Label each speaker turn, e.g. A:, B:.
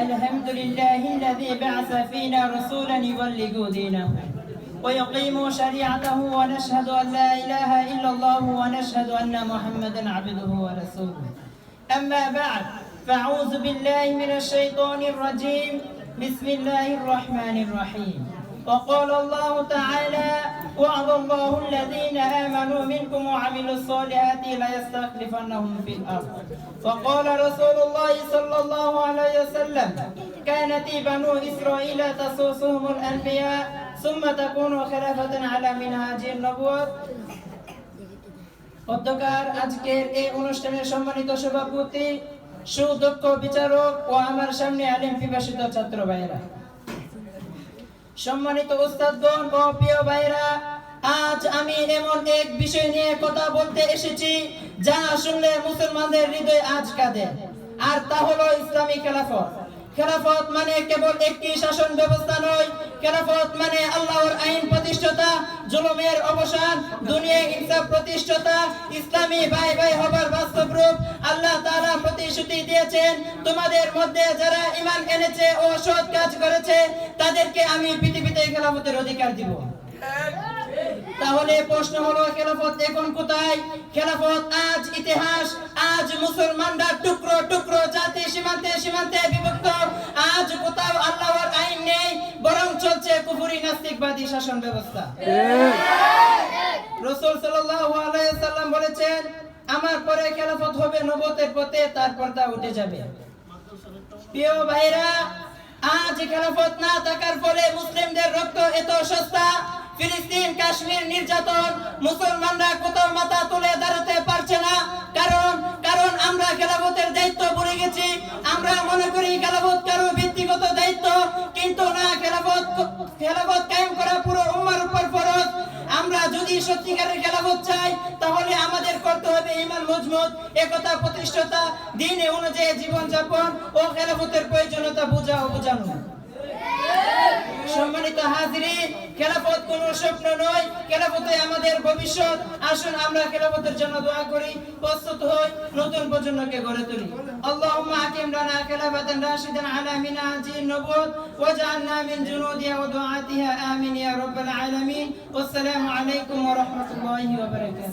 A: الحمد لله الذي بعث فينا رسولا يبلغ دينه ويقيم شريعته ونشهد أن لا إله إلا الله ونشهد أن محمدا عبده ورسوله. أما بعد فأعوذ بالله من الشيطان الرجيم. بسم الله الرحمن الرحيم. وقال الله تعالى وعد الله الذين آمنوا منكم وعملوا الصالحات ليستخلفنهم في الأرض وقال رسول الله صلى الله عليه وسلم كانت بنو إسرائيل تسوسهم الأنبياء ثم تكون خلافة على منهاج النبوة অধ্যকার আজকের এই অনুষ্ঠানের সম্মানিত সভাপতি সুদক্ষ বিচারক ও আমার সামনে আলিম বিভাষিত ছাত্র ভাইয়েরা সম্মানিত উস্তাদগণ ও প্রিয় ভাইরা আজ আমি এমন এক বিষয় নিয়ে কথা বলতে এসেছি, যা শুনলে মুসলমানদের হৃদয় আজ কাঁদে। আর তা হলো ইসলামী খেলাফত। খেলাফত মানে কেবল একটি শাসন ব্যবস্থা নয়, খেলাফত মানে প্রতিষ্ঠাতা জুলুমের অবসান দুনিয়া ইনসাফ, প্রতিষ্ঠাতা, ইসলামী ভাই ভাই হবার বাস্তব রূপ আল্লাহ তাআলা প্রতিশ্রুতি দিয়েছেন। তোমাদের মধ্যে যারা ঈমান এনেছে ও সৎ কাজ করেছে, তাদেরকে আমি পৃথিবীতে খেলাফতের অধিকার দিব। তাহলে প্রশ্ন হলো, খেলাফত এখন কোথায়? খেলাফত আজ ইতিহাস, আজ মুসলমানরা টুকরো টুকরো জাতি সীমান্তে সীমান্তে বিভক্ত, আজ কোথাও আল্লাহর আইন নেই, বরং চলছে কুফুরি নাস্তিকবাদী শাসন ব্যবস্থা। রসুল সাল্লাল্লাহু আলাইহি সাল্লাম বলেছেন, আমার পরে খেলাফত হবে নবতের পথে, তারপর তা উঠে যাবে। প্রিয় ভাইরা আজ খেলাফত না থাকার ফলে মুসলিমদের রক্ত এত সস্তা, ফিলিস্তিন, কাশ্মীর নির্যাতন, মুসলমানরা কোথাও মাথা তুলে দাঁড়াতে পারছে না। কারণ কারণ আমরা খেলাফতের দায়িত্ব ভুলে গেছি, আমরা মনে করি খেলাফত সত্যিকারের খেলাফত চাই, তাহলে আমাদের করতে হবে ইমান মজবুত একতা, প্রতিষ্ঠাতা, দিনে অনুযায়ী জীবনযাপন ও খেলাফতের প্রয়োজনীয়তা বোঝা ও বোঝানো। সম্মানিত হাজিরিন খেলাফত কোনো স্বপ্ন নয়। খেলাফতে আমাদের ভবিষ্যৎ। আসুন আমরা খেলাফতের জন্য দোয়া করি। প্রস্তুত হই, নতুন প্রজন্মকে গড়ে তুলি। লানা খেলাফাতান রাশিদান আলা মিনহাজিন নবুত ওয়াজআলনা মিন জুনুদিহা ওয়া দুআতিহা, আমিন ইয়া রাব্বাল আলামিন। ওয়াসসালামু আলাইকুম ওয়া রাহমাতুল্লাহি ওয়া বারাকাতুহু।